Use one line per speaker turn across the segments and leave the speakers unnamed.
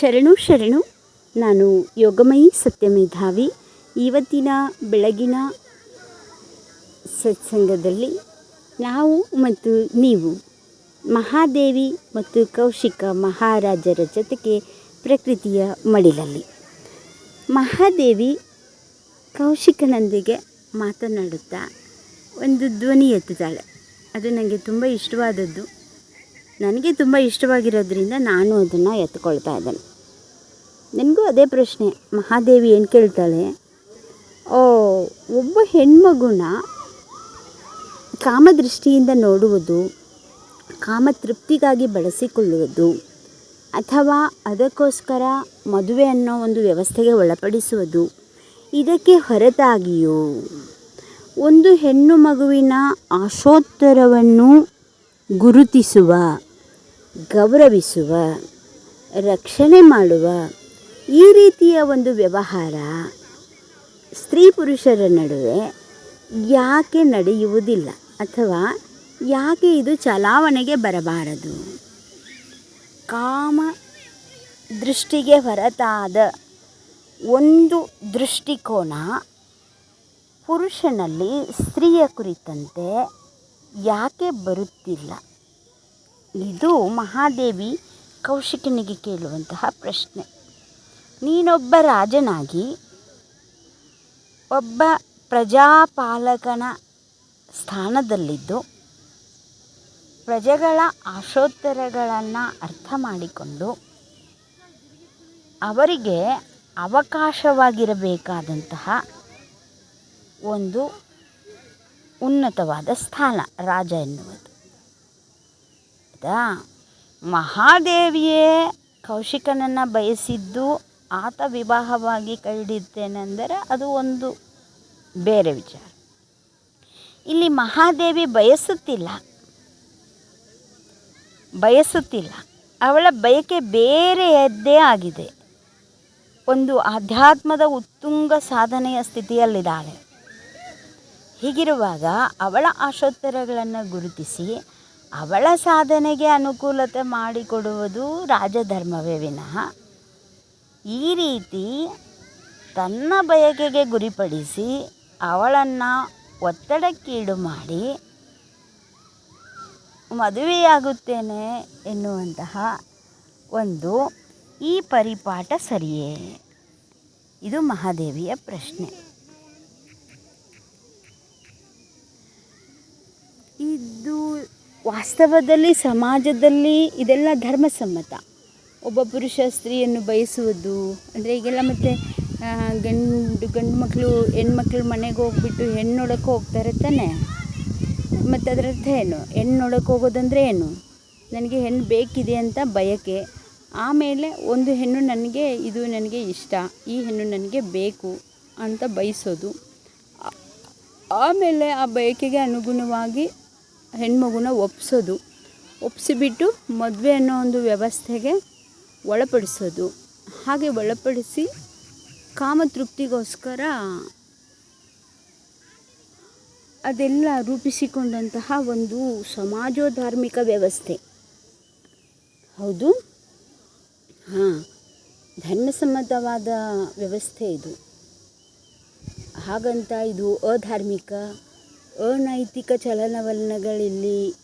ಶರಣು ಶರಣು, ನಾನು ಯೋಗಮಯಿ ಸತ್ಯಮೇಧಾವಿ. ಇವತ್ತಿನ ಬೆಳಗಿನ ಸತ್ಸಂಗದಲ್ಲಿ ನಾವು ಮತ್ತು ನೀವು ಮಹಾದೇವಿ ಮತ್ತು ಕೌಶಿಕ ಮಹಾರಾಜರ ಜೊತೆಗೆ ಪ್ರಕೃತಿಯ ಮಡಿಲಲ್ಲಿ. ಮಹಾದೇವಿ ಕೌಶಿಕನೊಂದಿಗೆ ಮಾತನಾಡುತ್ತಾ ಒಂದು ಧ್ವನಿ ಎತ್ತಿದ್ದಾಳೆ ಅದು ನನಗೆ ತುಂಬ ಇಷ್ಟವಾದದ್ದು. ನನಗೆ ತುಂಬ ಇಷ್ಟವಾಗಿರೋದ್ರಿಂದ ನಾನು ಅದನ್ನು ಎತ್ಕೊಳ್ತಾ ಇದ್ದೇನೆ. ನನಗೂ ಅದೇ ಪ್ರಶ್ನೆ. ಮಹಾದೇವಿ ಏನು ಕೇಳ್ತಾಳೆ? ಓ, ಒಬ್ಬ ಹೆಣ್ಮಗುನ ಕಾಮದೃಷ್ಟಿಯಿಂದ ನೋಡುವುದು, ಕಾಮತೃಪ್ತಿಗಾಗಿ ಬಳಸಿಕೊಳ್ಳುವುದು, ಅಥವಾ ಅದಕ್ಕೋಸ್ಕರ ಮದುವೆ ಅನ್ನೋ ಒಂದು ವ್ಯವಸ್ಥೆಗೆ ಒಳಪಡಿಸುವುದು, ಇದಕ್ಕೆ ಹೊರತಾಗಿಯೂ ಒಂದು ಹೆಣ್ಣು ಮಗುವಿನ ಆಶೋತ್ತರವನ್ನು ಗುರುತಿಸುವ, ಗೌರವಿಸುವ, ರಕ್ಷಣೆ ಮಾಡುವ ಈ ರೀತಿಯ ಒಂದು ವ್ಯವಹಾರ ಸ್ತ್ರೀ ಪುರುಷರ ನಡುವೆ ಯಾಕೆ ನಡೆಯುವುದಿಲ್ಲ ಅಥವಾ ಯಾಕೆ ಇದು ಚಲಾವಣೆಗೆ ಬರಬಾರದು? ಕಾಮ ದೃಷ್ಟಿಗೆ ಹೊರತಾದ ಒಂದು ದೃಷ್ಟಿಕೋನ ಪುರುಷನಲ್ಲಿ ಸ್ತ್ರೀಯ ಕುರಿತಂತೆ ಯಾಕೆ ಬರುತ್ತಿಲ್ಲ? ಇದು ಮಹಾದೇವಿ ಕೌಶಿಕನಿಗೆ ಕೇಳುವಂತಹ ಪ್ರಶ್ನೆ. ನೀನೊಬ್ಬ ರಾಜನಾಗಿ ಒಬ್ಬ ಪ್ರಜಾಪಾಲಕನ ಸ್ಥಾನದಲ್ಲಿದ್ದು ಪ್ರಜೆಗಳ ಆಶೋತ್ತರಗಳನ್ನು ಅರ್ಥ ಮಾಡಿಕೊಂಡು ಅವರಿಗೆ ಅವಕಾಶವಾಗಿರಬೇಕಾದಂತಹ ಒಂದು ಉನ್ನತವಾದ ಸ್ಥಾನ ರಾಜ ಎನ್ನುವುದು. ಆಯಿತಾ? ಮಹಾದೇವಿಯೇ ಕೌಶಿಕನನ್ನು ಬಯಸಿದ್ದು ಆತ ವಿವಾಹವಾಗಿ ಕೈ ಹಿಡಿಯುತ್ತೇನೆಂದರೆ ಅದು ಒಂದು ಬೇರೆ ವಿಚಾರ. ಇಲ್ಲಿ ಮಹಾದೇವಿ ಬಯಸುತ್ತಿಲ್ಲ. ಬಯಸುತ್ತಿಲ್ಲ. ಅವಳ ಬಯಕೆ ಬೇರೆಯದ್ದೇ ಆಗಿದೆ. ಒಂದು ಆಧ್ಯಾತ್ಮದ ಉತ್ತುಂಗ ಸಾಧನೆಯ ಸ್ಥಿತಿಯಲ್ಲಿದ್ದಾಳೆ. ಹೀಗಿರುವಾಗ ಅವಳ ಆಶೋತ್ತರಗಳನ್ನು ಗುರುತಿಸಿ ಅವಳ ಸಾಧನೆಗೆ ಅನುಕೂಲತೆ ಮಾಡಿಕೊಡುವುದು ರಾಜಧರ್ಮವೇ ವಿನಃ. ಈ ರೀತಿ ತನ್ನ ಬಯಕೆಗೆ ಗುರಿಪಡಿಸಿ ಅವಳನ್ನು ಒತ್ತಡಕ್ಕೀಡು ಮಾಡಿ ಮದುವೆಯಾಗುತ್ತೇನೆ ಎನ್ನುವಂತಹ ಒಂದು ಈ ಪರಿಪಾಠ ಸರಿಯೇ? ಇದು ಮಹಾದೇವಿಯ ಪ್ರಶ್ನೆ. ಇದು ವಾಸ್ತವದಲ್ಲಿ ಸಮಾಜದಲ್ಲಿ ಇದೆಲ್ಲ ಧರ್ಮಸಮ್ಮತ. ಒಬ್ಬ ಪುರುಷ ಸ್ತ್ರೀಯನ್ನು ಬಯಸುವುದು. ಅಂದರೆ ಈಗೆಲ್ಲ ಮತ್ತು ಗಂಡು ಗಂಡು ಮಕ್ಕಳು ಹೆಣ್ಮಕ್ಳು ಮನೆಗೆ ಹೋಗ್ಬಿಟ್ಟು ಹೆಣ್ಣು ನೋಡೋಕೆ ಹೋಗ್ತಾರೆ ತಾನೆ? ಮತ್ತು ಅದರರ್ಥ ಏನು? ಹೆಣ್ಣು ನೋಡೋಕೆ ಹೋಗೋದಂದರೆ ಏನು? ನನಗೆ ಹೆಣ್ಣು ಬೇಕಿದೆ ಅಂತ ಬಯಕೆ. ಆಮೇಲೆ ಒಂದು ಹೆಣ್ಣು ನನಗೆ, ಇದು ನನಗೆ ಇಷ್ಟ. ಈ ಹೆಣ್ಣು ನನಗೆ ಬೇಕು ಅಂತ ಬಯಸೋದು. ಆಮೇಲೆ ಆ ಬಯಕೆಗೆ ಅನುಗುಣವಾಗಿ ಹೆಣ್ಮಗುನ ಒಪ್ಪಿಸೋದು ಒಪ್ಪಿಸಿಬಿಟ್ಟು ಮದುವೆ ಅನ್ನೋ ಒಂದು ವ್ಯವಸ್ಥೆಗೆ ಒಳಪಡಿಸೋದು. ಹಾಗೆ ಒಳಪಡಿಸಿ ಕಾಮತೃಪ್ತಿಗೋಸ್ಕರ ಅದೆಲ್ಲ ರೂಪಿಸಿಕೊಂಡಂತಹ ಒಂದು ಸಮಾಜೋಧಾರ್ಮಿಕ ವ್ಯವಸ್ಥೆ. ಹೌದು? ಹಾಂ, ಧರ್ಮಸಮ್ಮತವಾದ ವ್ಯವಸ್ಥೆ ಇದು. ಹಾಗಂತ ಇದು ಅಧಾರ್ಮಿಕ, ಅನೈತಿಕ ಚಲನವಲನಗಳಿಲ್ಲಿ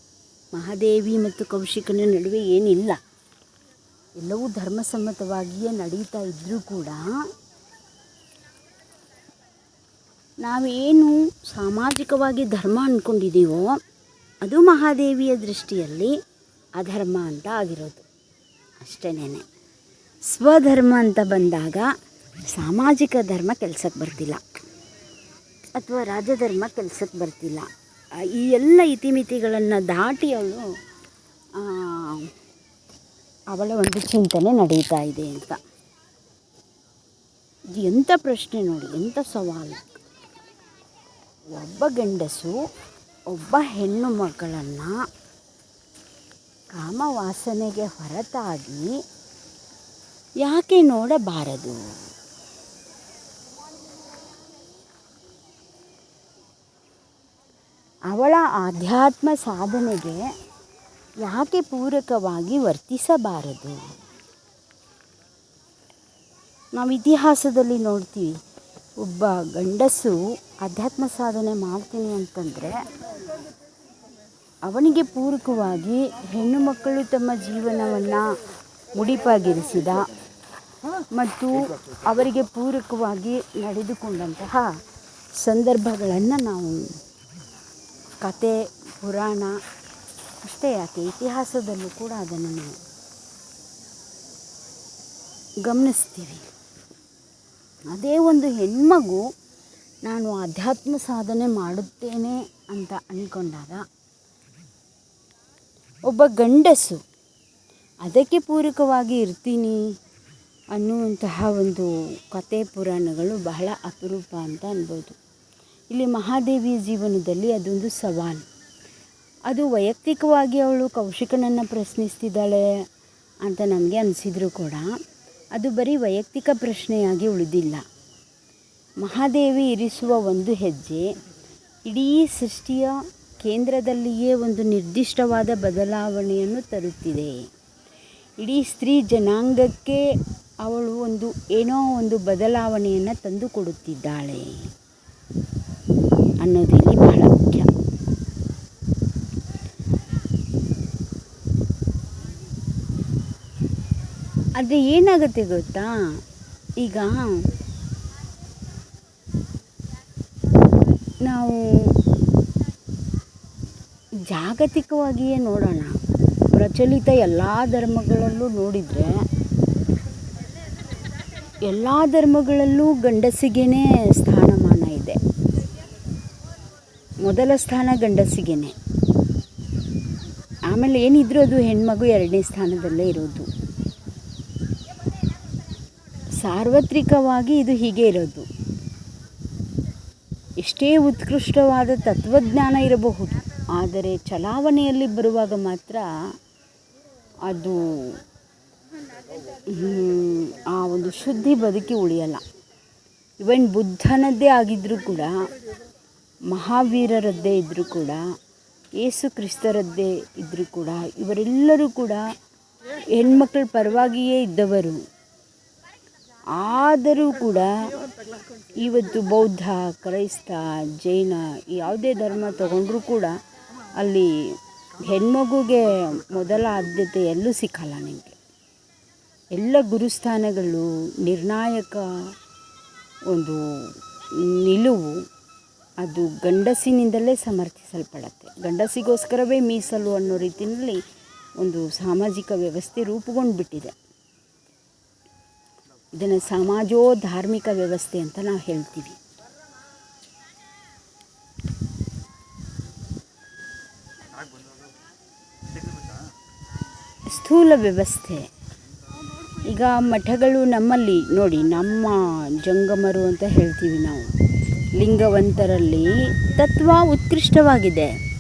ಮಹಾದೇವಿ ಮತ್ತು ಕೌಶಿಕನ ನಡುವೆ ಏನಿಲ್ಲ. ಎಲ್ಲವೂ ಧರ್ಮಸಮ್ಮತವಾಗಿಯೇ ನಡೀತಾ ಇದ್ದರೂ ಕೂಡ ನಾವೇನು ಸಾಮಾಜಿಕವಾಗಿ ಧರ್ಮ ಅಂದ್ಕೊಂಡಿದ್ದೀವೋ ಅದು ಮಹಾದೇವಿಯ ದೃಷ್ಟಿಯಲ್ಲಿ ಅಧರ್ಮ ಅಂತ ಆಗಿರೋದು. ಅಷ್ಟೇನೆ ಸ್ವಧರ್ಮ ಅಂತ ಬಂದಾಗ ಸಾಮಾಜಿಕ ಧರ್ಮ ಕೆಲಸಕ್ಕೆ ಬರ್ತಿಲ್ಲ. ಅಥವಾ ರಾಜಧರ್ಮ ಕೆಲಸಕ್ಕೆ ಬರ್ತಿಲ್ಲ. ಈ ಎಲ್ಲ ಇತಿಮಿತಿಗಳನ್ನು ದಾಟಿ ಅವಳು ಅವಳ ಒಂದು ಚಿಂತನೆ ನಡೀತಾ ಇದೆ ಅಂತ. ಇದು ಎಂಥ ಪ್ರಶ್ನೆ ನೋಡಿ ಎಂಥ ಸವಾಲು? ಒಬ್ಬ ಗಂಡಸು ಒಬ್ಬ ಹೆಣ್ಣು ಮಕ್ಕಳನ್ನು ಕಾಮವಾಸನೆಗೆ ಹೊರತಾಗಿ ಯಾಕೆ ನೋಡಬಾರದು? ಅವಳ ಆಧ್ಯಾತ್ಮ ಸಾಧನೆಗೆ ಯಾಕೆ ಪೂರಕವಾಗಿ ವರ್ತಿಸಬಾರದು? ನಾವು ಇತಿಹಾಸದಲ್ಲಿ ನೋಡ್ತೀವಿ, ಒಬ್ಬ ಗಂಡಸು ಅಧ್ಯಾತ್ಮ ಸಾಧನೆ ಮಾಡ್ತೀನಿ ಅಂತಂದರೆ, ಅವನಿಗೆ ಪೂರಕವಾಗಿ ಹೆಣ್ಣು ಮಕ್ಕಳು ತಮ್ಮ ಜೀವನವನ್ನು ಮುಡಿಪಾಗಿರಿಸಿದ ಮತ್ತು ಅವರಿಗೆ ಪೂರಕವಾಗಿ ನಡೆದುಕೊಂಡಂತಹ ಸಂದರ್ಭಗಳನ್ನು ನಾವು ಕತೆ, ಪುರಾಣ ಅಷ್ಟೇ, ಯಾಕೆ? ಇತಿಹಾಸದಲ್ಲೂ ಕೂಡ ಅದನ್ನು ನಾವು ಗಮನಿಸ್ತೀವಿ. ಅದೇ ಒಂದು ಹೆಣ್ಮಗು ನಾನು ಅಧ್ಯಾತ್ಮ ಸಾಧನೆ ಮಾಡುತ್ತೇನೆ ಅಂತ ಅಂದ್ಕೊಂಡಾಗ ಒಬ್ಬ ಗಂಡಸು ಅದಕ್ಕೆ ಪೂರಕವಾಗಿ ಇರ್ತೀನಿ ಅನ್ನುವಂತಹ ಒಂದು ಕತೆ ಪುರಾಣಗಳು ಬಹಳ ಅಪರೂಪ ಅಂತ ಅನ್ಬೋದು. ಇಲ್ಲಿ ಮಹಾದೇವಿಯ ಜೀವನದಲ್ಲಿ ಅದೊಂದು ಸವಾಲು. ಅದು ವೈಯಕ್ತಿಕವಾಗಿ ಅವಳು ಕೌಶಿಕನನ್ನು ಪ್ರಶ್ನಿಸ್ತಿದ್ದಾಳೆ ಅಂತ ನಮಗೆ ಅನಿಸಿದ್ರು ಕೂಡ ಅದು ಬರೀ ವೈಯಕ್ತಿಕ ಪ್ರಶ್ನೆಯಾಗಿ ಉಳಿದಿಲ್ಲ. ಮಹಾದೇವಿ ಇರಿಸುವ ಒಂದು ಹೆಜ್ಜೆ, ಇಡೀ ಸೃಷ್ಟಿಯ ಕೇಂದ್ರದಲ್ಲಿಯೇ ಒಂದು ನಿರ್ದಿಷ್ಟವಾದ ಬದಲಾವಣೆಯನ್ನು ತರುತ್ತಿದೆ. ಇಡೀ ಸ್ತ್ರೀ ಜನಾಂಗಕ್ಕೆ ಅವಳು ಒಂದು, ಏನೋ ಒಂದು ಬದಲಾವಣೆಯನ್ನು ತಂದುಕೊಡುತ್ತಿದ್ದಾಳೆ ಅನ್ನೋದಿಲ್ಲಿ ಬಹಳ ಮುಖ್ಯ. ಆದರೆ ಏನಾಗುತ್ತೆ ಗೊತ್ತಾ? ಈಗ ನಾವು ಜಾಗತಿಕವಾಗಿಯೇ ನೋಡೋಣ. ಪ್ರಚಲಿತ ಎಲ್ಲ ಧರ್ಮಗಳಲ್ಲೂ ನೋಡಿದರೆ ಎಲ್ಲ ಧರ್ಮಗಳಲ್ಲೂ ಗಂಡಸಿಗೇ ಸ್ಥಾನಮಾನ ಇದೆ. ಮೊದಲ ಸ್ಥಾನ ಗಂಡಸಿಗೇ ಆಮೇಲೆ ಏನಿದ್ರು ಅದು ಹೆಣ್ಮಗು ಎರಡನೇ ಸ್ಥಾನದಲ್ಲೇ ಇರೋದು. ಸಾರ್ವತ್ರಿಕವಾಗಿ ಇದು ಹೀಗೆ ಇರೋದು. ಎಷ್ಟೇ ಉತ್ಕೃಷ್ಟವಾದ ತತ್ವಜ್ಞಾನ ಇರಬಹುದು, ಆದರೆ ಚಲಾವಣೆಯಲ್ಲಿ ಬರುವಾಗ ಮಾತ್ರ ಅದು ಆ ಒಂದು ಶುದ್ಧಿ ಬದುಕಿ ಉಳಿಯಲ್ಲ. ಇವನ್ ಬುದ್ಧನದ್ದೇ ಆಗಿದ್ದರೂ ಕೂಡ, ಮಹಾವೀರರದ್ದೇ ಇದ್ದರೂ ಕೂಡ, ಏಸು ಕ್ರಿಸ್ತರದ್ದೇ ಇದ್ದರೂ ಕೂಡ, ಇವರೆಲ್ಲರೂ ಕೂಡ ಹೆಣ್ಮಕ್ಳ ಪರವಾಗಿಯೇ ಇದ್ದವರು. ಆದರೂ ಕೂಡ ಇವತ್ತು ಬೌದ್ಧ, ಕ್ರೈಸ್ತ, ಜೈನ ಯಾವುದೇ ಧರ್ಮ ತಗೊಂಡ್ರೂ ಕೂಡ ಅಲ್ಲಿ ಹೆಣ್ಮಗುಗೆ ಮೊದಲ ಆದ್ಯತೆ ಎಲ್ಲೂ ಸಿಕ್ಕಲ್ಲ ನಿಮಗೆ. ಎಲ್ಲ ಗುರುಸ್ಥಾನಗಳು ನಿರ್ಣಾಯಕ ಒಂದು ನಿಲುವು. ಅದು ಗಂಡಸಿನಿಂದಲೇ ಸಮರ್ಥಿಸಲ್ಪಡತ್ತೆ. ಗಂಡಸಿಗೋಸ್ಕರವೇ ಮೀಸಲು ಅನ್ನೋ ರೀತಿಯಲ್ಲಿ ಒಂದು ಸಾಮಾಜಿಕ ವ್ಯವಸ್ಥೆ ರೂಪುಗೊಂಡು ಬಿಟ್ಟಿದೆ ಇದನ್ನು ಸಮಾಜೋ ಧಾರ್ಮಿಕ ವ್ಯವಸ್ಥೆ ಅಂತ ನಾವು ಹೇಳ್ತೀವಿ. ಸ್ಥೂಲ ವ್ಯವಸ್ಥೆ. ಈಗ ಮಠಗಳು ನಮ್ಮಲ್ಲಿ ನೋಡಿ ನಮ್ಮ ಜಂಗಮರು ಅಂತ ಹೇಳ್ತೀವಿ ನಾವು. ಲಿಂಗವಂತರಲ್ಲಿ ತತ್ವ ಉತ್ಕೃಷ್ಟವಾಗಿದೆ.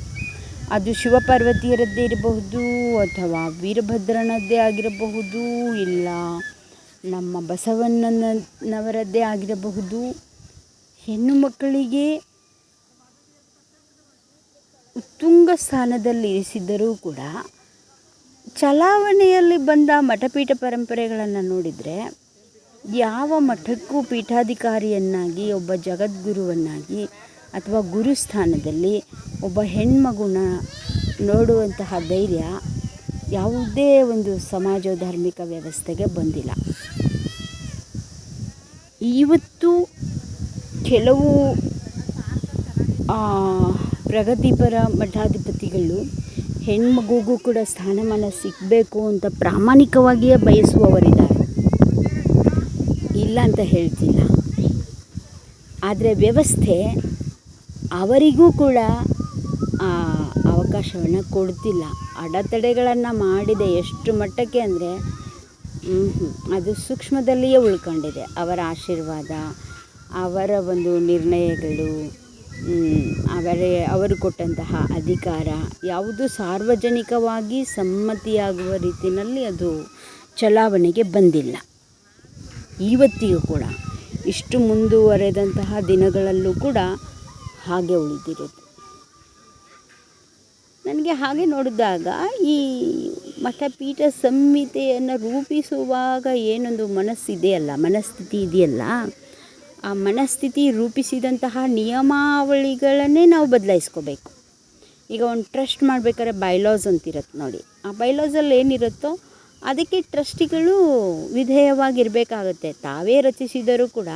ಅದು ಶಿವಪಾರ್ವತಿಯರದ್ದೇ ಇರಬಹುದು ಅಥವಾ ವೀರಭದ್ರನದ್ದೇ ಆಗಿರಬಹುದು ಇಲ್ಲ. ನಮ್ಮ ಬಸವಣ್ಣನವರದ್ದೇ ಆಗಿರಬಹುದು. ಹೆಣ್ಣು ಮಕ್ಕಳಿಗೆ ಉತ್ತುಂಗ ಸ್ಥಾನದಲ್ಲಿ ಇರಿಸಿದ್ದರೂ ಕೂಡ ಚಲಾವಣೆಯಲ್ಲಿ ಬಂದ ಮಠಪೀಠ ಪರಂಪರೆಗಳನ್ನು ನೋಡಿದರೆ ಯಾವ ಮಠಕ್ಕೂ ಪೀಠಾಧಿಕಾರಿಯನ್ನಾಗಿ, ಒಬ್ಬ ಜಗದ್ಗುರುವನ್ನಾಗಿ ಅಥವಾ ಗುರುಸ್ಥಾನದಲ್ಲಿ ಒಬ್ಬ ಹೆಣ್ಮಗುನ ನೋಡುವಂತಹ ಧೈರ್ಯ ಯಾವುದೇ ಒಂದು ಸಮಾಜ ಧಾರ್ಮಿಕ ವ್ಯವಸ್ಥೆಗೆ ಬಂದಿಲ್ಲ. ಇವತ್ತು ಕೆಲವು ಪ್ರಗತಿಪರ ಮಠಾಧಿಪತಿಗಳು ಹೆಣ್ಮಗುಗೂ ಕೂಡ ಸ್ಥಾನಮಾನ ಸಿಗಬೇಕು ಅಂತ ಪ್ರಾಮಾಣಿಕವಾಗಿಯೇ ಬಯಸುವವರಿದ್ದಾರೆ. ಇಲ್ಲ ಅಂತ ಹೇಳ್ತಿಲ್ಲ. ಆದರೆ ವ್ಯವಸ್ಥೆ ಅವರಿಗೂ ಕೂಡ ಅವಕಾಶವನ್ನು ಕೊಡ್ತಿಲ್ಲ. ಅಡೆತಡೆಗಳನ್ನು ಮಾಡಿದೆ ಎಷ್ಟು ಮಟ್ಟಕ್ಕೆ ಅಂದರೆ ಅದು ಸೂಕ್ಷ್ಮದಲ್ಲಿಯೇ ಉಳ್ಕೊಂಡಿದೆ. ಅವರ ಆಶೀರ್ವಾದ, ಅವರ ಒಂದು ನಿರ್ಣಯಗಳು ಅವರೇ, ಅವರು ಕೊಟ್ಟಂತಹ ಅಧಿಕಾರ ಯಾವುದು ಸಾರ್ವಜನಿಕವಾಗಿ ಸಮ್ಮತಿಯಾಗುವ ರೀತಿಯಲ್ಲಿ ಅದು ಚಲಾವಣೆಗೆ ಬಂದಿಲ್ಲ. ಇವತ್ತಿಗೂ ಕೂಡ, ಇಷ್ಟು ಮುಂದುವರೆದಂತಹ ದಿನಗಳಲ್ಲೂ ಕೂಡ ಹಾಗೆ ಉಳಿದಿರೋದು ನನಗೆ ಹಾಗೆ ನೋಡಿದಾಗ ಈ ಮಠಪೀಠ ಸಂಹಿತೆಯನ್ನು ರೂಪಿಸುವಾಗ ಏನೊಂದು ಮನಸ್ಸಿದೆಯಲ್ಲ, ಮನಸ್ಥಿತಿ ಇದೆಯಲ್ಲ? ಆ ಮನಸ್ಥಿತಿ ರೂಪಿಸಿದಂತಹ ನಿಯಮಾವಳಿಗಳನ್ನೇ ನಾವು ಬದಲಾಯಿಸ್ಕೋಬೇಕು. ಈಗ ಒಂದು ಟ್ರಸ್ಟ್ ಮಾಡಬೇಕಾದ್ರೆ ಬೈಲಾಸ್ ಅಂತಿರತ್ತೆ ನೋಡಿ. ಆ ಬೈಲಾಸಲ್ಲಿ ಏನಿರುತ್ತೋ ಅದಕ್ಕೆ ಟ್ರಸ್ಟಿಗಳು ವಿಧೇಯವಾಗಿರಬೇಕಾಗತ್ತೆ. ತಾವೇ ರಚಿಸಿದರೂ ಕೂಡ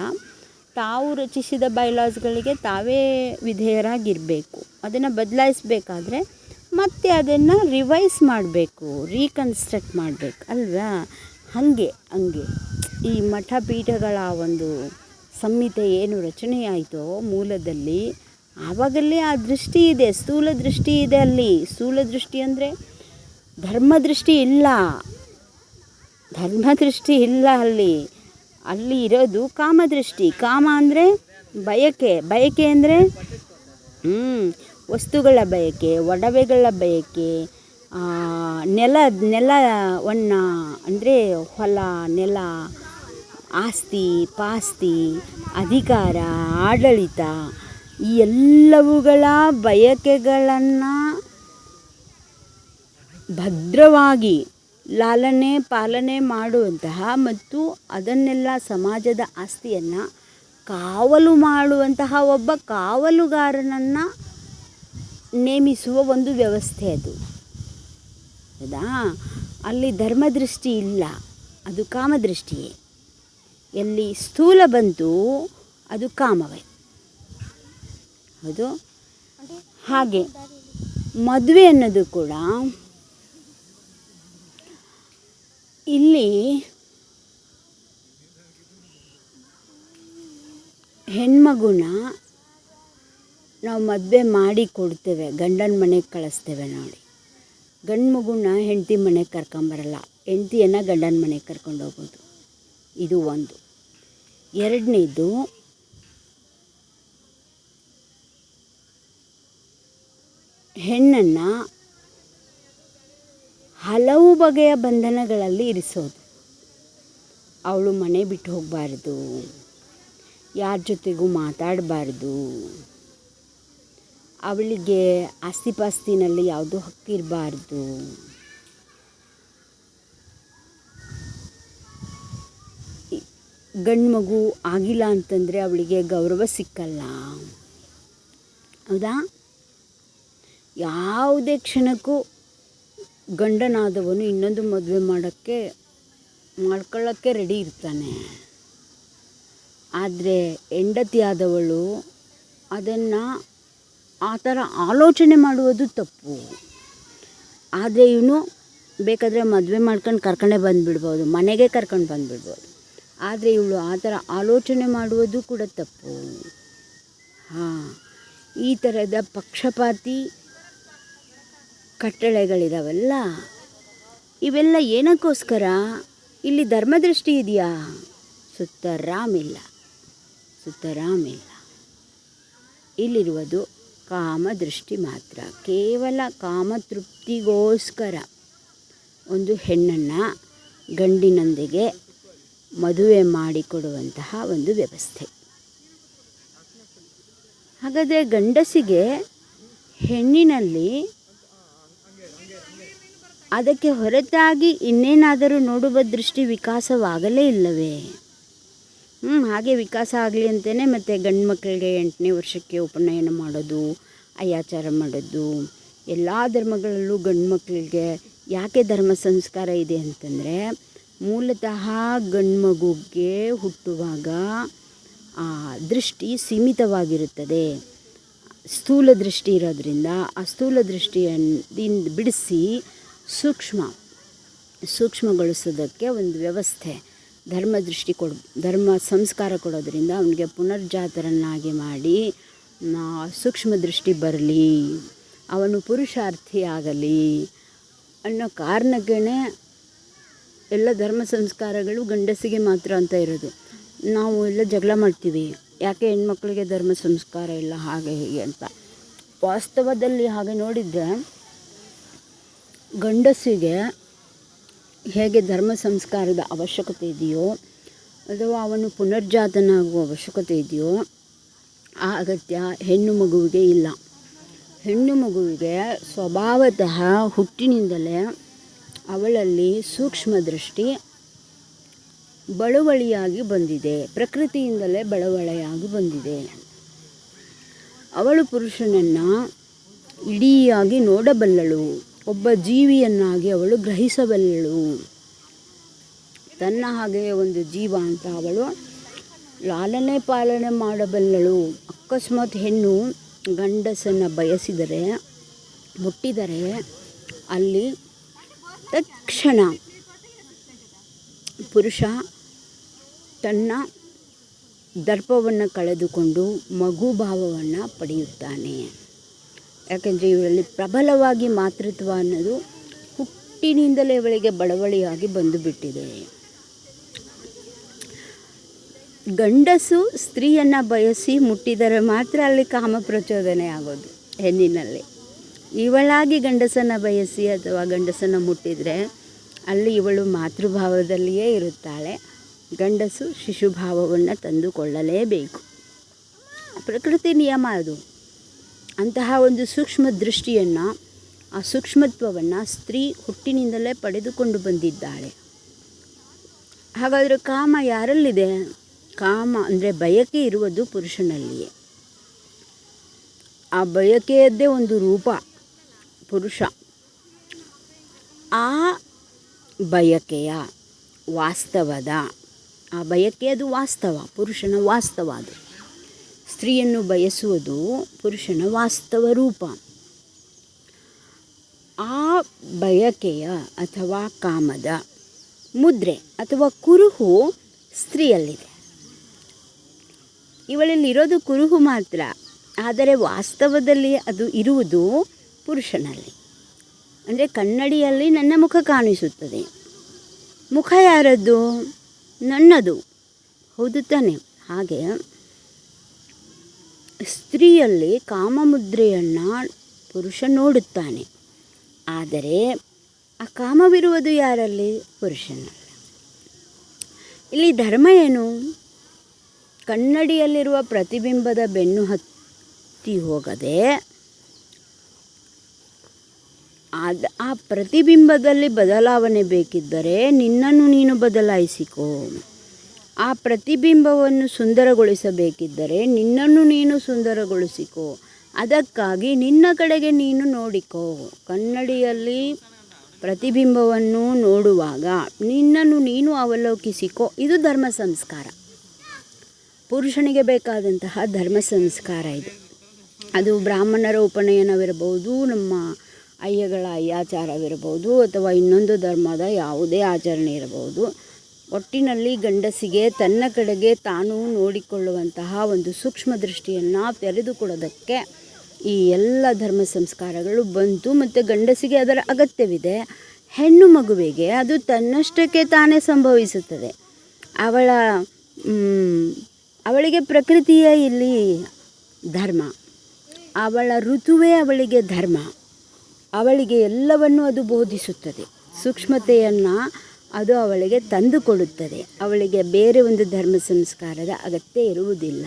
ತಾವು ರಚಿಸಿದ ಬೈಲಾಸ್ಗಳಿಗೆ ತಾವೇ ವಿಧೇಯರಾಗಿರಬೇಕು. ಅದನ್ನು ಬದಲಾಯಿಸ್ಬೇಕಾದ್ರೆ ಮತ್ತೆ ಅದನ್ನು ರಿವೈಸ್ ಮಾಡಬೇಕು ರೀಕನ್ಸ್ಟ್ರಕ್ಟ್ ಮಾಡಬೇಕು, ಅಲ್ವಾ? ಹಾಗೆ, ಹಂಗೆ. ಈ ಮಠ ಪೀಠಗಳ ಒಂದು ಸಂಹಿತೆ ಏನು ರಚನೆಯಾಯಿತೋ ಮೂಲದಲ್ಲಿ ಆವಾಗಲೇ ಆ ದೃಷ್ಟಿ ಇದೆ, ಸ್ಥೂಲ ದೃಷ್ಟಿ ಇದೆ ಅಲ್ಲಿ. ಸ್ಥೂಲ ದೃಷ್ಟಿ ಅಂದರೆ ಧರ್ಮದೃಷ್ಟಿ ಇಲ್ಲ. ಧರ್ಮದೃಷ್ಟಿ ಇಲ್ಲ ಅಲ್ಲಿ. ಅಲ್ಲಿ ಇರೋದು ಕಾಮದೃಷ್ಟಿ ಕಾಮ ಅಂದರೆ ಬಯಕೆ. ಬಯಕೆ ಅಂದರೆ ಹ್ಞೂ ವಸ್ತುಗಳ ಬಯಕೆ, ಒಡವೆಗಳ ಬಯಕೆ ನೆಲ, ನೆಲವನ್ನು ಅಂದರೆ ಹೊಲ, ನೆಲ, ಆಸ್ತಿ, ಪಾಸ್ತಿ, ಅಧಿಕಾರ, ಆಡಳಿತ ಈ ಎಲ್ಲವುಗಳ ಬಯಕೆಗಳನ್ನು ಭದ್ರವಾಗಿ ಲಾಲನೆ, ಪಾಲನೆ ಮಾಡುವಂತಹ ಮತ್ತು ಅದನ್ನೆಲ್ಲ ಸಮಾಜದ ಆಸ್ತಿಯನ್ನು ಕಾವಲು ಮಾಡುವಂತಹ ಒಬ್ಬ ಕಾವಲುಗಾರನನ್ನು ನೇಮಿಸುವ ಒಂದು ವ್ಯವಸ್ಥೆ ಅದು. ಹೌದಾ? ಅಲ್ಲಿ ಧರ್ಮದೃಷ್ಟಿ ಇಲ್ಲ, ಅದು ಕಾಮದೃಷ್ಟಿಯೇ. ಎಲ್ಲಿ ಸ್ಥೂಲ ಬಂತು ಅದು ಕಾಮವೇ. ಹೌದು? ಹಾಗೆ ಮದುವೆ ಅನ್ನೋದು ಕೂಡ ಇಲ್ಲಿ ಹೆಣ್ಮಗುನ ನಾವು ಮದುವೆ ಮಾಡಿ ಕೊಡ್ತೇವೆ, ಗಂಡನ ಮನೆಗೆ ಕಳಿಸ್ತೇವೆ ನೋಡಿ ಗಂಡು ಮಗುನ ಹೆಂಡತಿ ಮನೆಗೆ ಕರ್ಕೊಂಬರಲ್ಲ ಹೆಂಡತಿಯನ್ನು ಗಂಡನ ಮನೆಗೆ ಕರ್ಕೊಂಡು ಹೋಗೋದು. ಇದು ಒಂದು. ಎರಡನೇದು, ಹೆಣ್ಣನ್ನು ಹಲವು ಬಗೆಯ ಬಂಧನಗಳಲ್ಲಿ ಇರಿಸೋದು. ಅವಳು ಮನೆ ಬಿಟ್ಟು ಹೋಗಬಾರ್ದು, ಯಾರ ಜೊತೆಗೂ ಮಾತಾಡಬಾರ್ದು. ಅವಳಿಗೆ ಆಸ್ತಿಪಾಸ್ತಿನಲ್ಲಿ ಯಾವುದೂ ಹಕ್ಕಿರಬಾರ್ದು ಗಂಡು ಮಗು ಆಗಿಲ್ಲ ಅಂತಂದರೆ ಅವಳಿಗೆ ಗೌರವ ಸಿಕ್ಕಲ್ಲ. ಹೌದಾ? ಯಾವುದೇ ಕ್ಷಣಕ್ಕೂ ಗಂಡನಾದವನು ಇನ್ನೊಂದು ಮದುವೆ ಮಾಡೋಕ್ಕೆ, ಮಾಡ್ಕೊಳ್ಳೋಕ್ಕೆ ರೆಡಿ ಇರ್ತಾನೆ. ಆದರೆ ಹೆಂಡತಿಯಾದವಳು ಅದನ್ನು ಆ ಥರ ಆಲೋಚನೆ ಮಾಡುವುದು ತಪ್ಪು. ಆದರೆ ಇವನು ಬೇಕಾದರೆ ಮದುವೆ ಮಾಡ್ಕೊಂಡು ಕರ್ಕೊಂಡೇ ಬಂದುಬಿಡ್ಬೋದು, ಮನೆಗೆ ಕರ್ಕೊಂಡು ಬಂದುಬಿಡ್ಬೋದು. ಆದರೆ ಇವಳು ಆ ಥರ ಆಲೋಚನೆ ಮಾಡುವುದು ಕೂಡ ತಪ್ಪು. ಹಾಂ, ಈ ಥರದ ಪಕ್ಷಪಾತಿ ಕಟ್ಟಳೆಗಳಿದಾವಲ್ಲ ಇವೆಲ್ಲ ಏನಕ್ಕೋಸ್ಕರ? ಇಲ್ಲಿ ಧರ್ಮದೃಷ್ಟಿ ಇದೆಯಾ? ಸುತ್ತರಾಮಿಲ್ಲ ಸುತ್ತರಾಮಿಲ್ಲ. ಇಲ್ಲಿರುವುದು ಕಾಮದೃಷ್ಟಿ ಮಾತ್ರ. ಕೇವಲ ಕಾಮತೃಪ್ತಿಗೋಸ್ಕರ. ಒಂದು ಹೆಣ್ಣನ್ನು ಗಂಡಿನೊಂದಿಗೆ ಮದುವೆ ಮಾಡಿಕೊಡುವಂತಹ ಒಂದು ವ್ಯವಸ್ಥೆ. ಹಾಗಾದರೆ ಗಂಡಸಿಗೆ ಹೆಣ್ಣಿನಲ್ಲಿ ಅದಕ್ಕೆ ಹೊರತಾಗಿ ಇನ್ನೇನಾದರೂ ನೋಡುವ ದೃಷ್ಟಿ ವಿಕಾಸವಾಗಲೇ ಇಲ್ಲವೇ? ಹ್ಞೂ ಹಾಗೆ ವಿಕಾಸ ಆಗಲಿ ಅಂತಲೇ ಮತ್ತು ಗಂಡು ಮಕ್ಕಳಿಗೆ ಎಂಟನೇ ವರ್ಷಕ್ಕೆ ಉಪನಯನ ಮಾಡೋದು, ಅಯ್ಯಾಚಾರ ಮಾಡೋದು, ಎಲ್ಲ ಧರ್ಮಗಳಲ್ಲೂ ಗಂಡು ಮಕ್ಕಳಿಗೆ ಯಾಕೆ ಧರ್ಮ ಸಂಸ್ಕಾರ ಇದೆ ಅಂತಂದರೆ ಮೂಲತಃ ಗಂಡು ಮಗುಗೆ ಹುಟ್ಟುವಾಗ, ಆ, ದೃಷ್ಟಿ ಸೀಮಿತವಾಗಿರುತ್ತದೆ. ಸ್ಥೂಲ ದೃಷ್ಟಿ ಇರೋದ್ರಿಂದ ಆ ಸ್ಥೂಲ ದೃಷ್ಟಿಯಿಂದ ಬಿಡಿಸಿ ಸೂಕ್ಷ್ಮ, ಸೂಕ್ಷ್ಮಗೊಳಿಸೋದಕ್ಕೆ ಒಂದು ವ್ಯವಸ್ಥೆ. ಧರ್ಮ ದೃಷ್ಟಿ ಕೊಡ್, ಧರ್ಮ ಸಂಸ್ಕಾರ ಕೊಡೋದ್ರಿಂದ ಅವನಿಗೆ ಪುನರ್ಜಾತರನ್ನಾಗಿ ಮಾಡಿ ಸೂಕ್ಷ್ಮ ದೃಷ್ಟಿ ಬರಲಿ, ಅವನು ಪುರುಷಾರ್ಥಿ ಆಗಲಿ ಅನ್ನೋ ಕಾರಣಕ್ಕೇ ಎಲ್ಲ ಧರ್ಮ ಸಂಸ್ಕಾರಗಳು ಗಂಡಸಿಗೆ ಮಾತ್ರ ಅಂತ ಇರೋದು. ನಾವು ಎಲ್ಲ ಜಗಳ ಮಾಡ್ತೀವಿ. ಯಾಕೆ ಹೆಣ್ಮಕ್ಳಿಗೆ ಧರ್ಮ ಸಂಸ್ಕಾರ ಇಲ್ಲ ಹಾಗೆ ಹೀಗೆ ಅಂತ. ವಾಸ್ತವದಲ್ಲಿ ಹಾಗೆ ನೋಡಿದರೆ ಗಂಡಸಿಗೆ ಹೇಗೆ ಧರ್ಮ ಸಂಸ್ಕಾರದ ಅವಶ್ಯಕತೆ ಇದೆಯೋ ಅಥವಾ ಅವನು ಪುನರ್ಜಾತನಾಗುವ ಅವಶ್ಯಕತೆ ಇದೆಯೋ ಆ ಅಗತ್ಯ ಹೆಣ್ಣು ಮಗುವಿಗೆ ಇಲ್ಲ. ಹೆಣ್ಣು ಮಗುವಿಗೆ ಸ್ವಭಾವತಃ ಹುಟ್ಟಿನಿಂದಲೇ ಅವಳಲ್ಲಿ ಸೂಕ್ಷ್ಮ ದೃಷ್ಟಿ ಬಳುವಳಿಯಾಗಿ ಬಂದಿದೆ. ಪ್ರಕೃತಿಯಿಂದಲೇ ಬಳುವಳಿಯಾಗಿ ಬಂದಿದೆ. ಅವಳು ಪುರುಷನನ್ನು ಇಡೀಯಾಗಿ ನೋಡಬಲ್ಲಳು. ಒಬ್ಬ ಜೀವಿಯನ್ನಾಗಿ ಅವಳು ಗ್ರಹಿಸಬಲ್ಲಳು ತನ್ನ ಹಾಗೆ ಒಂದು ಜೀವ ಅಂತ ಅವಳು ಲಾಲನೆ ಪಾಲನೆ ಮಾಡಬಲ್ಲಳು ಅಕಸ್ಮಾತ್ ಹೆಣ್ಣು ಗಂಡಸನ್ನು ಬಯಸಿದರೆ, ಮುಟ್ಟಿದರೆ ಅಲ್ಲಿ ತಕ್ಷಣ ಪುರುಷ ತನ್ನ ದರ್ಪವನ್ನು ಕಳೆದುಕೊಂಡು ಮಗುಭಾವವನ್ನು ಪಡೆಯುತ್ತಾನೆ. ಯಾಕೆಂದರೆ ಇವರಲ್ಲಿ ಪ್ರಬಲವಾಗಿ ಮಾತೃತ್ವ ಅನ್ನೋದು ಹುಟ್ಟಿನಿಂದಲೇ ಇವಳಿಗೆ ಬಡವಳಿಯಾಗಿ ಬಂದುಬಿಟ್ಟಿದೆ ಗಂಡಸು ಸ್ತ್ರೀಯನ್ನು ಬಯಸಿ ಮುಟ್ಟಿದರೆ ಮಾತ್ರ ಅಲ್ಲಿ ಕಾಮ ಪ್ರಚೋದನೆ ಆಗೋದು ಹೆಣ್ಣಿನಲ್ಲಿ. ಇವಳಾಗಿ ಗಂಡಸನ್ನು ಬಯಸಿ ಅಥವಾ ಗಂಡಸನ್ನು ಮುಟ್ಟಿದರೆ ಅಲ್ಲಿ ಇವಳು ಮಾತೃಭಾವದಲ್ಲಿಯೇ ಇರುತ್ತಾಳೆ. ಗಂಡಸು ಶಿಶುಭಾವವನ್ನು ತಂದುಕೊಳ್ಳಲೇಬೇಕು. ಪ್ರಕೃತಿ ನಿಯಮ ಅದು. ಅಂತಹ ಒಂದು ಸೂಕ್ಷ್ಮ ದೃಷ್ಟಿಯನ್ನು, ಆ ಸೂಕ್ಷ್ಮತ್ವವನ್ನು ಸ್ತ್ರೀ ಹುಟ್ಟಿನಿಂದಲೇ ಪಡೆದುಕೊಂಡು ಬಂದಿದ್ದಾಳೆ. ಹಾಗಾದರೆ ಕಾಮ ಯಾರಲ್ಲಿದೆ? ಕಾಮ ಅಂದರೆ ಬಯಕೆ ಇರುವುದು ಪುರುಷನಲ್ಲಿಯೇ. ಆ ಬಯಕೆಯದ್ದೇ ಒಂದು ರೂಪ, ಪುರುಷ. ಆ ಬಯಕೆಯ ವಾಸ್ತವದ, ಆ ಬಯಕೆಯದು ವಾಸ್ತವ, ಪುರುಷನ ವಾಸ್ತವ ಅದು. ಸ್ತ್ರೀಯನ್ನು ಬಯಸುವುದು ಪುರುಷನ ವಾಸ್ತವ ರೂಪ. ಆ ಬಯಕೆಯ ಅಥವಾ ಕಾಮದ ಮುದ್ರೆ ಅಥವಾ ಕುರುಹು ಸ್ತ್ರೀಯಲ್ಲಿದೆ. ಇವಳಲ್ಲಿರೋದು ಕುರುಹು ಮಾತ್ರ, ಆದರೆ ವಾಸ್ತವದಲ್ಲಿ ಅದು ಇರುವುದು ಪುರುಷನಲ್ಲಿ. ಅಂದರೆ ಕನ್ನಡಿಯಲ್ಲಿ ನನ್ನ ಮುಖ ಕಾಣಿಸುತ್ತದೆ. ಮುಖ ಯಾರದ್ದು? ನನ್ನದು. ಹೌದು ತಾನೆ. ಹಾಗೆ ಸ್ತ್ರೀಯಲ್ಲಿ ಕಾಮಮುದ್ರೆಯನ್ನು ಪುರುಷ ನೋಡುತ್ತಾನೆ. ಆದರೆ ಆ ಕಾಮವಿರುವುದು ಯಾರಲ್ಲಿ? ಪುರುಷನಲ್ಲಿ. ಇಲ್ಲಿ ಧರ್ಮ ಏನು? ಕನ್ನಡಿಯಲ್ಲಿರುವ ಪ್ರತಿಬಿಂಬದ ಬೆನ್ನು ಹತ್ತಿ ಹೋಗದೆ ಅದ ಆ ಪ್ರತಿಬಿಂಬದಲ್ಲಿ ಬದಲಾವಣೆ ಬೇಕಿದ್ದರೆ ನಿನ್ನನ್ನು ನೀನು ಬದಲಾಯಿಸಿಕೋ. ಆ ಪ್ರತಿಬಿಂಬವನ್ನು ಸುಂದರಗೊಳಿಸಬೇಕಿದ್ದರೆ ನಿನ್ನನ್ನು ನೀನು ಸುಂದರಗೊಳಿಸಿಕೋ. ಅದಕ್ಕಾಗಿ ನಿನ್ನ ಕಡೆಗೆ ನೀನು ನೋಡಿಕೋ. ಕನ್ನಡಿಯಲ್ಲಿ ಪ್ರತಿಬಿಂಬವನ್ನು ನೋಡುವಾಗ ನಿನ್ನನ್ನು ನೀನು ಅವಲೋಕಿಸಿಕೋ. ಇದು ಧರ್ಮ ಸಂಸ್ಕಾರ. ಪುರುಷನಿಗೆ ಬೇಕಾದಂತಹ ಧರ್ಮ ಸಂಸ್ಕಾರ ಇದು. ಅದು ಬ್ರಾಹ್ಮಣರ ಉಪನಯನವಿರಬಹುದು, ನಮ್ಮ ಅಯ್ಯಗಳ ಅಯ್ಯಾಚಾರವಿರಬಹುದು, ಅಥವಾ ಇನ್ನೊಂದು ಧರ್ಮದ ಯಾವುದೇ ಆಚರಣೆ ಇರಬಹುದು. ಒಟ್ಟಿನಲ್ಲಿ ಗಂಡಸಿಗೆ ತನ್ನ ಕಡೆಗೆ ತಾನು ನೋಡಿಕೊಳ್ಳುವಂತಹ ಒಂದು ಸೂಕ್ಷ್ಮ ದೃಷ್ಟಿಯನ್ನು ತೆರೆದುಕೊಡೋದಕ್ಕೆ ಈ ಎಲ್ಲ ಧರ್ಮ ಸಂಸ್ಕಾರಗಳು ಬಂತು ಮತ್ತು ಗಂಡಸಿಗೆ ಅದರ ಅಗತ್ಯವಿದೆ. ಹೆಣ್ಣು ಮಗುವಿಗೆ ಅದು ತನ್ನಷ್ಟಕ್ಕೆ ತಾನೇ ಸಂಭವಿಸುತ್ತದೆ. ಅವಳ ಅವಳಿಗೆ ಪ್ರಕೃತಿಯೇ ಇಲ್ಲಿ ಧರ್ಮ. ಅವಳ ಋತುವೇ ಅವಳಿಗೆ ಧರ್ಮ. ಅವಳಿಗೆ ಎಲ್ಲವನ್ನು ಅದು ಬೋಧಿಸುತ್ತದೆ. ಸೂಕ್ಷ್ಮತೆಯನ್ನು ಅದು ಅವಳಿಗೆ ತಂದುಕೊಡುತ್ತದೆ ಅವಳಿಗೆ ಬೇರೆ ಒಂದು ಧರ್ಮ ಸಂಸ್ಕಾರದ ಅಗತ್ಯ ಇರುವುದಿಲ್ಲ.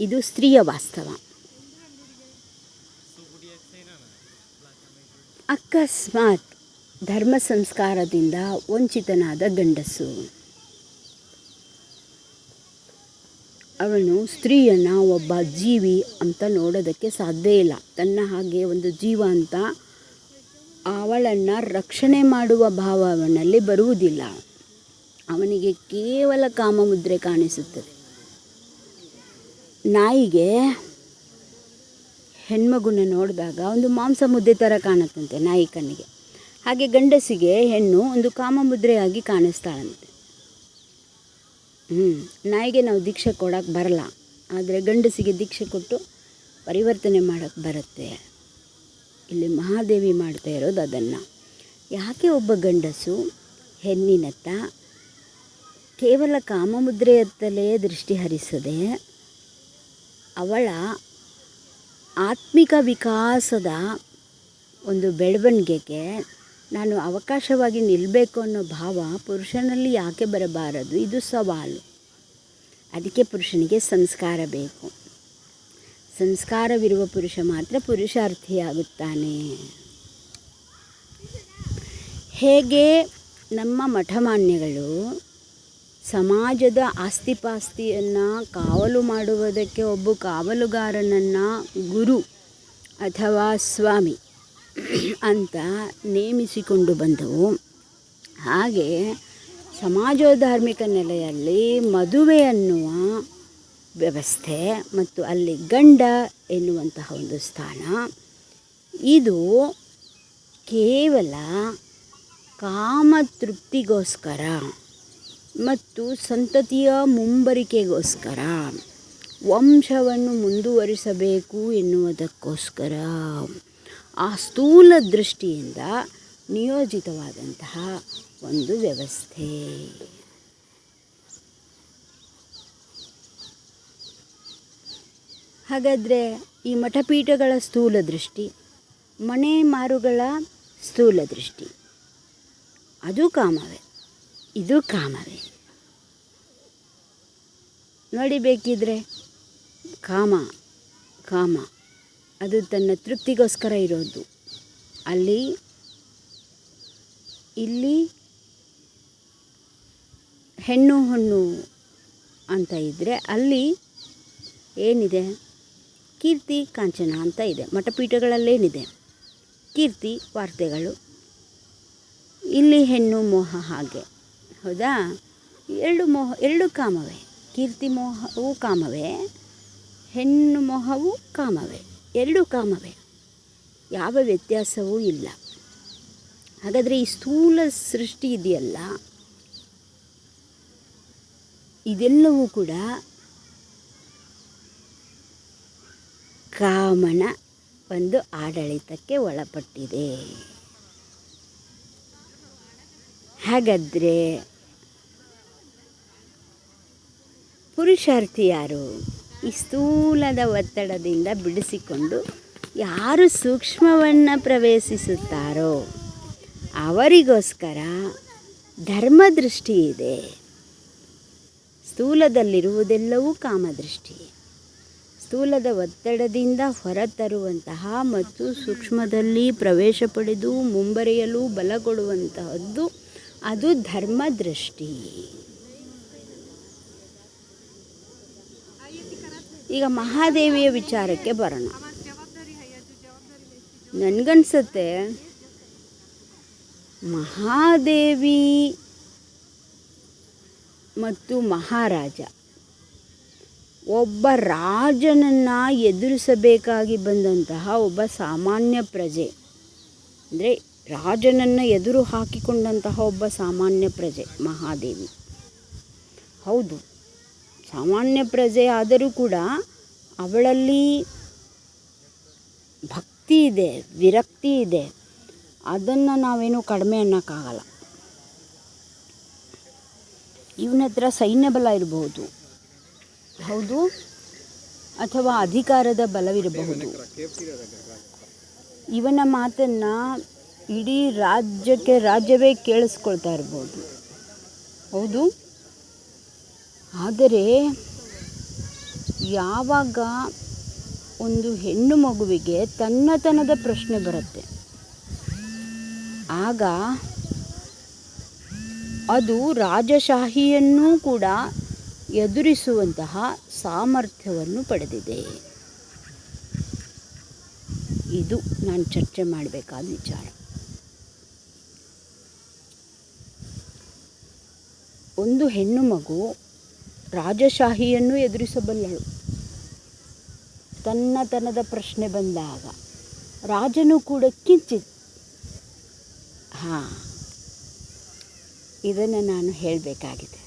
ಇದು ಸ್ತ್ರೀಯ ವಾಸ್ತವ. ಅಕಸ್ಮಾತ್ ಧರ್ಮ ಸಂಸ್ಕಾರದಿಂದ ವಂಚಿತನಾದ ಗಂಡಸು. ಅವನು ಸ್ತ್ರೀಯನ್ನು ಒಬ್ಬ ಜೀವಿ ಅಂತ ನೋಡೋದಕ್ಕೆ ಸಾಧ್ಯ ಇಲ್ಲ. ತನ್ನ ಹಾಗೆ ಒಂದು ಜೀವ ಅಂತ ಅವಳನ್ನು ರಕ್ಷಣೆ ಮಾಡುವ ಭಾವ ಅವನಲ್ಲಿ ಬರುವುದಿಲ್ಲ. ಅವನಿಗೆ ಕೇವಲ ಕಾಮಮುದ್ರೆ ಕಾಣಿಸುತ್ತದೆ. ನಾಯಿಗೆ ಹೆಣ್ಮಗುನ ನೋಡಿದಾಗ ಒಂದು ಮಾಂಸ ಮುದ್ದೆ ಥರ ಕಾಣುತ್ತಂತೆ ನಾಯಿ ಕಣ್ಣಿಗೆ. ಹಾಗೆ ಗಂಡಸಿಗೆ ಹೆಣ್ಣು ಒಂದು ಕಾಮಮುದ್ರೆಯಾಗಿ ಕಾಣಿಸ್ತಾಳಂತೆ. ಹ್ಞೂ ನಾಯಿಗೆ ನಾವು ದೀಕ್ಷೆ ಕೊಡೋಕ್ಕೆ ಬರಲ್ಲ. ಆದರೆ ಗಂಡಸಿಗೆ ದೀಕ್ಷೆ ಕೊಟ್ಟು ಪರಿವರ್ತನೆ ಮಾಡೋಕ್ಕೆ ಬರುತ್ತೆ. ಇಲ್ಲಿ ಮಹಾದೇವಿ ಮಾಡ್ತಾ ಇರೋದು ಅದನ್ನು. ಯಾಕೆ ಒಬ್ಬ ಗಂಡಸು ಹೆಣ್ಣಿನತ್ತ ಕೇವಲ ಕಾಮಮುದ್ರೆಯತ್ತಲೇ ದೃಷ್ಟಿ ಹರಿಸದೆ ಅವಳ ಆತ್ಮಿಕ ವಿಕಾಸದ ಒಂದು ಬೆಳವಣಿಗೆಗೆ ನಾನು ಅವಕಾಶವಾಗಿ ನಿಲ್ಲಬೇಕು ಅನ್ನೋ ಭಾವ ಪುರುಷನಲ್ಲಿ ಯಾಕೆ ಬರಬಾರದು? ಇದು ಸವಾಲು. ಅದಕ್ಕೆ ಪುರುಷನಿಗೆ ಸಂಸ್ಕಾರ ಬೇಕು. ಸಂಸ್ಕಾರವಿರುವ ಪುರುಷ ಮಾತ್ರ ಪುರುಷಾರ್ಥಿಯಾಗುತ್ತಾನೆ. ಹೇಗೆ? ನಮ್ಮ ಮಠಮಾನ್ಯಗಳು ಸಮಾಜದ ಆಸ್ತಿಪಾಸ್ತಿಯನ್ನು ಕಾವಲು ಮಾಡುವುದಕ್ಕೆ ಒಬ್ಬ ಕಾವಲುಗಾರನನ್ನು ಗುರು ಅಥವಾ ಸ್ವಾಮಿ ಅಂತ ನೇಮಿಸಿಕೊಂಡು ಬಂದವು. ಹಾಗೆ ಸಮಾಜೋಧಾರ್ಮಿಕ ನೆಲೆಯಲ್ಲಿ ಮದುವೆ ಅನ್ನುವ ವ್ಯವಸ್ಥೆ ಮತ್ತು ಅಲ್ಲಿ ಗಂಡ ಎನ್ನುವಂತಹ ಒಂದು ಸ್ಥಾನ. ಇದು ಕೇವಲ ಕಾಮತೃಪ್ತಿಗೋಸ್ಕರ ಮತ್ತು ಸಂತತಿಯ ಮುಂಬರಿಕೆಗೋಸ್ಕರ ವಂಶವನ್ನು ಮುಂದುವರಿಸಬೇಕು ಎನ್ನುವುದಕ್ಕೋಸ್ಕರ ಆ ಸ್ಥೂಲ ದೃಷ್ಟಿಯಿಂದ ನಿಯೋಜಿತವಾದಂತಹ ಒಂದು ವ್ಯವಸ್ಥೆ. ಹಾಗಾದರೆ ಈ ಮಠಪೀಠಗಳ ಸ್ಥೂಲ ದೃಷ್ಟಿ, ಮನೆ ಮಾರುಗಳ ಸ್ಥೂಲ ದೃಷ್ಟಿ, ಅದು ಕಾಮವೇ, ಇದು ಕಾಮವೇ. ನೋಡಿ ಬೇಕಿದ್ರೆ, ಕಾಮ ಕಾಮ, ಅದು ತನ್ನ ತೃಪ್ತಿಗೋಸ್ಕರ ಇರೋದು. ಅಲ್ಲಿ, ಇಲ್ಲಿ ಹೆಣ್ಣು ಹಣ್ಣು ಅಂತ ಇದ್ದರೆ ಅಲ್ಲಿ ಏನಿದೆ? ಕೀರ್ತಿ, ಕಾಂಚನ ಅಂತ ಇದೆ. ಮಠಪೀಠಗಳಲ್ಲೇನಿದೆ ಕೀರ್ತಿ, ವಾರ್ತೆಗಳು. ಇಲ್ಲಿ ಹೆಣ್ಣು ಮೋಹ ಹಾಗೆ. ಹೌದಾ? ಎರಡು ಮೋಹ, ಎರಡು ಕಾಮವೇ. ಕೀರ್ತಿ ಮೋಹವು ಕಾಮವೇ, ಹೆಣ್ಣು ಮೋಹವು ಕಾಮವೇ. ಎರಡು ಕಾಮವೇ. ಯಾವ ವ್ಯತ್ಯಾಸವೂ ಇಲ್ಲ. ಹಾಗಾದರೆ ಈ ಸ್ಥೂಲ ಸೃಷ್ಟಿ ಇದೆಯಲ್ಲ? ಇದೆಲ್ಲವೂ ಕೂಡ ಕಾಮನ ಒಂದು ಆಡಳಿತಕ್ಕೆ ಒಳಪಟ್ಟಿದೆ. ಹಾಗಾದರೆ ಪುರುಷಾರ್ಥಿ ಯಾರು? ಈ ಸ್ಥೂಲದ ಒತ್ತಡದಿಂದ ಬಿಡಿಸಿಕೊಂಡು ಯಾರು ಸೂಕ್ಷ್ಮವನ್ನು ಪ್ರವೇಶಿಸುತ್ತಾರೋ ಅವರಿಗೋಸ್ಕರ ಧರ್ಮದೃಷ್ಟಿ ಇದೆ. ಸ್ಥೂಲದಲ್ಲಿರುವುದೆಲ್ಲವೂ ಕಾಮದೃಷ್ಟಿ. ಸ್ಥೂಲದ ಒತ್ತಡದಿಂದ ಹೊರತರುವಂತಹ ಮತ್ತು ಸೂಕ್ಷ್ಮದಲ್ಲಿ ಪ್ರವೇಶ ಪಡೆದು ಮುಂಬರೆಯಲು ಬಲ ಕೊಡುವಂತಹದ್ದು ಅದು ಧರ್ಮದೃಷ್ಟಿ. ಈಗ ಮಹಾದೇವಿಯ ವಿಚಾರಕ್ಕೆ ಬರೋಣ. ನನಗನ್ಸುತ್ತೆ, ಮಹಾದೇವಿ ಮತ್ತು ಮಹಾರಾಜ ಒಬ್ಬ ರಾಜನನ್ನು ಎದುರಿಸಬೇಕಾಗಿ ಬಂದಂತಹ ಒಬ್ಬ ಸಾಮಾನ್ಯ ಪ್ರಜೆ. ಅಂದರೆ ರಾಜನನ್ನು ಎದುರು ಹಾಕಿಕೊಂಡಂತಹ ಒಬ್ಬ ಸಾಮಾನ್ಯ ಪ್ರಜೆ, ಮಹಾದೇವಿ. ಹೌದು, ಸಾಮಾನ್ಯ ಪ್ರಜೆ ಆದರೂ ಕೂಡ ಅವಳಲ್ಲಿ ಭಕ್ತಿ ಇದೆ, ವಿರಕ್ತಿ ಇದೆ. ಅದನ್ನು ನಾವೇನು ಕಡಿಮೆ ಅನ್ನೋಕ್ಕಾಗಲ್ಲ. ಇವನ ಹತ್ರ ಸೈನ್ಯಬಲ ಇರಬಹುದು ಹೌದು? ಅಥವಾ ಅಧಿಕಾರದ ಬಲವಿರಬಹುದು? ಇವನ ಮಾತನ್ನು ಇಡೀ ರಾಜ್ಯಕ್ಕೆ, ರಾಜ್ಯವೇ ಕೇಳಿಸ್ಕೊಳ್ತಾ ಇರ್ಬೋದು. ಹೌದು? ಆದರೆ ಯಾವಾಗ ಒಂದು ಹೆಣ್ಣು ಮಗುವಿಗೆ ತನ್ನತನದ ಪ್ರಶ್ನೆ ಬರುತ್ತೆ, ಆಗ ಅದು ರಾಜಶಾಹಿಯನ್ನೂ ಕೂಡ ಎದುರಿಸುವಂತಹ ಸಾಮರ್ಥ್ಯವನ್ನು ಪಡೆದಿದೆ. ಇದು ನಾನು ಚರ್ಚೆ ಮಾಡಬೇಕಾದ ವಿಚಾರ. ಒಂದು ಹೆಣ್ಣು ಮಗು ರಾಜಶಾಹಿಯನ್ನು ಎದುರಿಸಬಲ್ಲಳು. ತನ್ನತನದ ಪ್ರಶ್ನೆ ಬಂದಾಗ ರಾಜನು ಕೂಡ ಕಿಂಚಿತ್ ಹಾಂ, ಇದನ್ನು ನಾನು ಹೇಳಬೇಕಾಗಿದೆ.